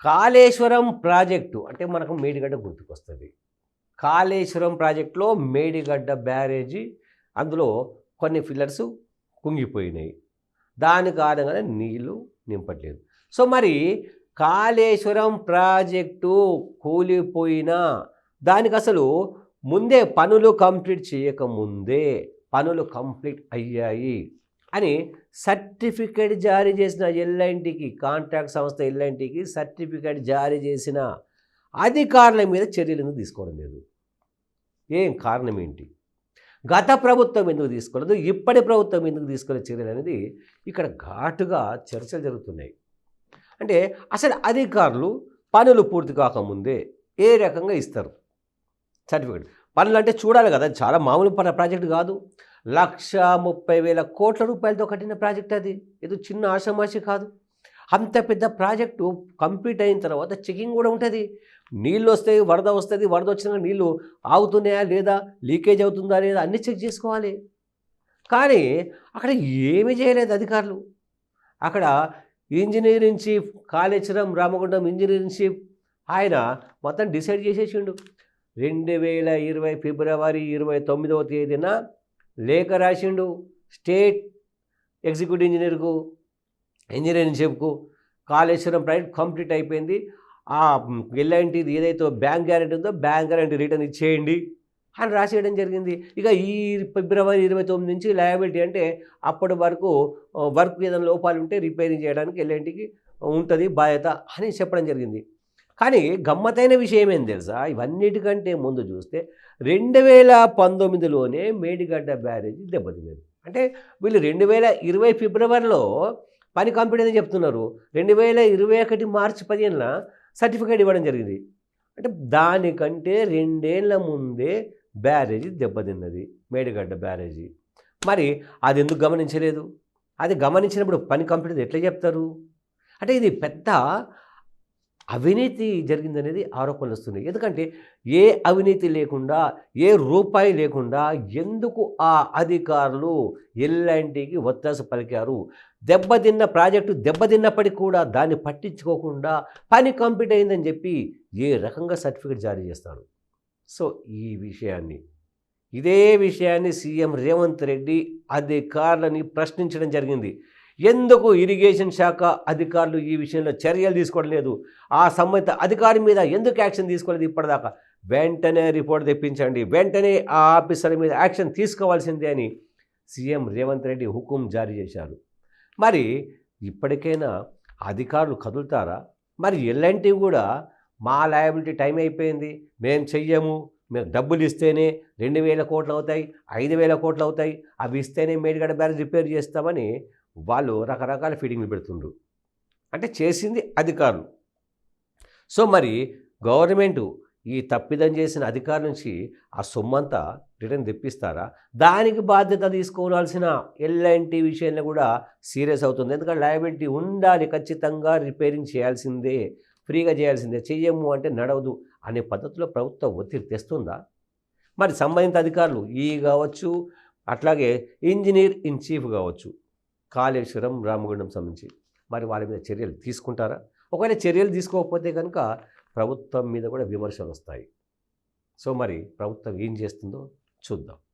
Kaleshwaram project అంటే మనకు మేడిగడ్డ గుర్తుకొస్తుంది. కాళేశ్వరం ప్రాజెక్టులో మేడిగడ్డ బ్యారేజీ అందులో కొన్ని ఫిల్లర్స్ కుంగిపోయినాయి. దాని కారణంగానే నీళ్ళు నింపట్లేదు. సో మరి కాళేశ్వరం ప్రాజెక్టు కూలిపోయినా దానికి అసలు ముందే పనులు కంప్లీట్ చేయకముందే పనులు కంప్లీట్ అయ్యాయి. అని సర్టిఫికేట్ జారీ చేసిన ఎల్ఐన్టీకి కాంట్రాక్ట్ సంస్థ ఎల్ఐన్టీకి సర్టిఫికేట్ జారీ చేసిన అధికారుల మీద చర్యలు ఎందుకు తీసుకోవడం లేదు? ఏం కారణం ఏంటి? గత ప్రభుత్వం ఎందుకు తీసుకోలేదు? ఇప్పటి ప్రభుత్వం ఎందుకు తీసుకోలే చర్యలు అనేది ఇక్కడ ఘాటుగా చర్చలు జరుగుతున్నాయి. అంటే అసలు అధికారులు పనులు పూర్తి కాకముందే ఏ రకంగా ఇస్తారు? సర్టిఫికేట్. పనులు అంటే చూడాలి కదా చాలా మామూలు పని ప్రాజెక్ట్ కాదు. లక్ష ముప్పై వేల కోట్ల రూపాయలతో కట్టిన ప్రాజెక్ట్ అది. ఏదో చిన్న ఆషామాషి కాదు. అంత పెద్ద ప్రాజెక్టు కంప్లీట్ అయిన తర్వాత చెకింగ్ కూడా ఉంటుంది. నీళ్ళు వస్తాయి వరద వస్తుంది వరద వచ్చిన నీళ్ళు ఆగుతున్నాయా లేదా లీకేజ్ అవుతుందా లేదా అన్నీ చెక్ చేసుకోవాలి. కానీ అక్కడ ఏమీ చేయలేదు అధికారులు. అక్కడ engineering chief Kaleshwaram Ramagundam engineering chief ఆయన మొత్తం డిసైడ్ చేసేసిండు. రెండు వేల ఇరవై ఫిబ్రవరి ఇరవై తొమ్మిదవ తేదీన లేఖ రాసిండు స్టేట్ ఎగ్జిక్యూటివ్ ఇంజనీర్కు ఇంజనీరింగ్ చీఫ్కు కాళేశ్వరం ప్రాజెక్ట్ కంప్లీట్ అయిపోయింది. ఆ ఎల్ఐంటిది ఏదైతే బ్యాంక్ గ్యారెంటీ ఉందో బ్యాంక్ గ్యారెంటీ రిటర్న్ ఇచ్చేయండి అని రాసేయడం జరిగింది. ఇక ఈ ఫిబ్రవరి ఇరవై తొమ్మిది నుంచి లయబిలిటీ అంటే అప్పటి వరకు వర్క్ ఏదైనా లోపాలు ఉంటే రిపేరింగ్ చేయడానికి ఎల్ఐంటికి ఉంటుంది బాధ్యత అని చెప్పడం జరిగింది. కానీ గమ్మతైన విషయం ఏం తెలుసా? ఇవన్నిటికంటే ముందు చూస్తే రెండు వేల పంతొమ్మిదిలోనే మేడిగడ్డ బ్యారేజ్ దెబ్బతిన్నది. అంటే వీళ్ళు రెండు వేల ఇరవై ఫిబ్రవరిలో పని కంప్లీట్ అని చెప్తున్నారు. రెండు వేల ఇరవై ఒకటి మార్చి పదిహేనున సర్టిఫికేట్ ఇవ్వడం జరిగింది. అంటే దానికంటే రెండేళ్ళ ముందే బ్యారేజీ దెబ్బతిన్నది. మేడిగడ్డ బ్యారేజీ. మరి అది ఎందుకు గమనించలేదు? అది గమనించినప్పుడు పని కంప్లీట్ ఎట్లా చెప్తారు? అంటే ఇది పెద్ద అవినీతి జరిగిందనేది ఆరోపణలు వస్తున్నాయి. ఎందుకంటే ఏ అవినీతి లేకుండా ఏ రూపాయి లేకుండా ఎందుకు ఆ అధికారులు ఎల్లాంటికి ఒత్తాస పలికారు? దెబ్బతిన్న ప్రాజెక్టు దెబ్బతిన్నప్పటికీ కూడా దాన్ని పట్టించుకోకుండా పని కంప్లీట్ అయిందని చెప్పి ఏ రకంగా సర్టిఫికేట్ జారీ చేస్తారు? సో ఈ విషయాన్ని. ఇదే విషయాన్ని సీఎం రేవంత్ రెడ్డి అధికారులని ప్రశ్నించడం జరిగింది. ఎందుకు ఇరిగేషన్ శాఖ అధికారులు ఈ విషయంలో చర్యలు తీసుకోవడం లేదు? ఆ సంబంధిత అధికారి మీద ఎందుకు యాక్షన్ తీసుకోలేదు ఇప్పటిదాకా? వెంటనే రిపోర్ట్ తెప్పించండి. వెంటనే ఆ ఆఫీసర్ మీద యాక్షన్ తీసుకోవాల్సిందే అని సీఎం రేవంత్ రెడ్డి హుకుం జారీ చేశారు. మరి ఇప్పటికైనా అధికారులు కదులుతారా? మరి ఎల్ఎన్టీ కూడా మా లయబిలిటీ టైం అయిపోయింది. మేము చెయ్యము. మేము డబ్బులు ఇస్తేనే రెండు వేల కోట్లు అవుతాయి ఐదు వేల కోట్లు అవుతాయి. అవి ఇస్తేనే మేడిగడ బ్యారేజ్ రిపేర్ చేస్తామని వాళ్ళు రకరకాల ఫీడింగ్లు పెడుతుండ్రు. అంటే చేసింది అధికారులు. సో మరి గవర్నమెంట్ ఈ తప్పిదం చేసిన అధికారుల నుంచి ఆ సొమ్మంతా రిటర్న్ తెప్పిస్తారా? దానికి బాధ్యత తీసుకోవాల్సిన ఎల్ఎన్టీ విషయంలో కూడా సీరియస్ అవుతుంది. ఎందుకంటే లయబిలిటీ ఉండాలి ఖచ్చితంగా రిపేరింగ్ చేయాల్సిందే ఫ్రీగా చేయాల్సిందే. చెయ్యము అంటే నడవదు అనే పద్ధతిలో ప్రభుత్వం ఒత్తిడి తెస్తుందా? మరి సంబంధిత అధికారులు ఈ కావచ్చు అట్లాగే ఇంజనీర్ ఇన్ చీఫ్ కావచ్చు కాళేశ్వరం రామగుండం సంబంధించి. మరి వాళ్ళ మీద చర్యలు తీసుకుంటారా? ఒకవేళ చర్యలు తీసుకోకపోతే కనుక ప్రభుత్వం మీద కూడా విమర్శలు వస్తాయి. సో మరి ప్రభుత్వం ఏం చేస్తుందో చూద్దాం.